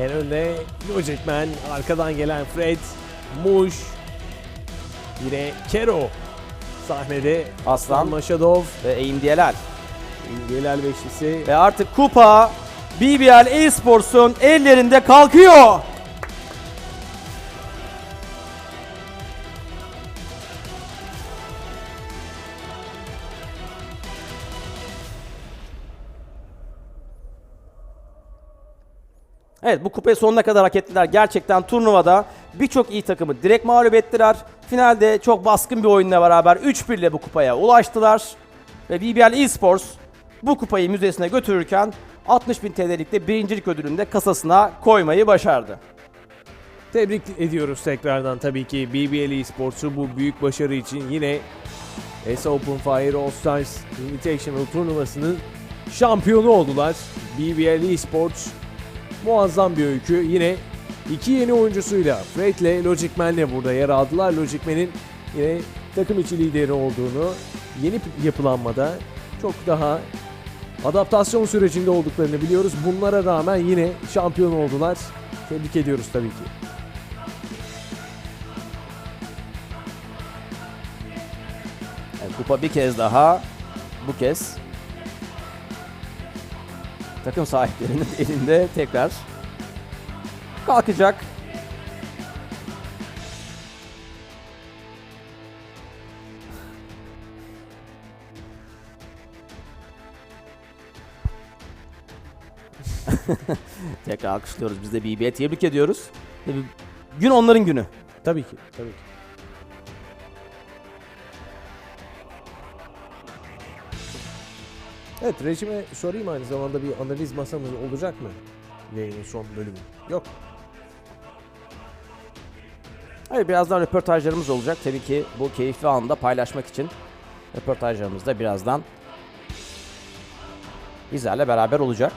En önde Logic Man, arkadan gelen Fred, Muş, yine Kero sahnede Aslan. Maşadov, Ve Eğim Diyelal. Gelal Beşlisi. Ve artık kupa BBL Esports'un ellerinde kalkıyor. Evet bu kupayı sonuna kadar hak ettiler. Gerçekten turnuvada birçok iyi takımı direkt mağlup ettiler. Finalde çok baskın bir oyunla beraber 3-1 ile bu kupaya ulaştılar. Ve BBL Esports bu kupayı müzesine götürürken 60.000 TL'lik de birincilik ödülünü de kasasına koymayı başardı. Tebrik ediyoruz tekrardan tabii ki BBL Esports'u bu büyük başarı için yine S Open Fire All Stars Invitational turnuvasının şampiyonu oldular. BBL Esports muazzam bir öykü. Yine iki yeni oyuncusuyla Fred ile Logic Man'le burada yer aldılar. Logic Man'in yine takım içi lideri olduğunu yeni yapılanmada çok daha adaptasyon sürecinde olduklarını biliyoruz. Bunlara rağmen yine şampiyon oldular. Tebrik ediyoruz tabii ki. Yani kupa bir kez daha bu kez takım sahiplerinin elinde tekrar kalkacak. tekrar alkışlıyoruz. Biz de BB'ye tebrik ediyoruz. Gün onların günü. Tabii ki, tabii ki. Evet, rejime sorayım aynı zamanda bir analiz masamız olacak mı? Yayının son bölümü. Yok. Hayır birazdan röportajlarımız olacak. Tabii ki bu keyifli anda paylaşmak için röportajlarımız da birazdan bizlerle beraber olacak.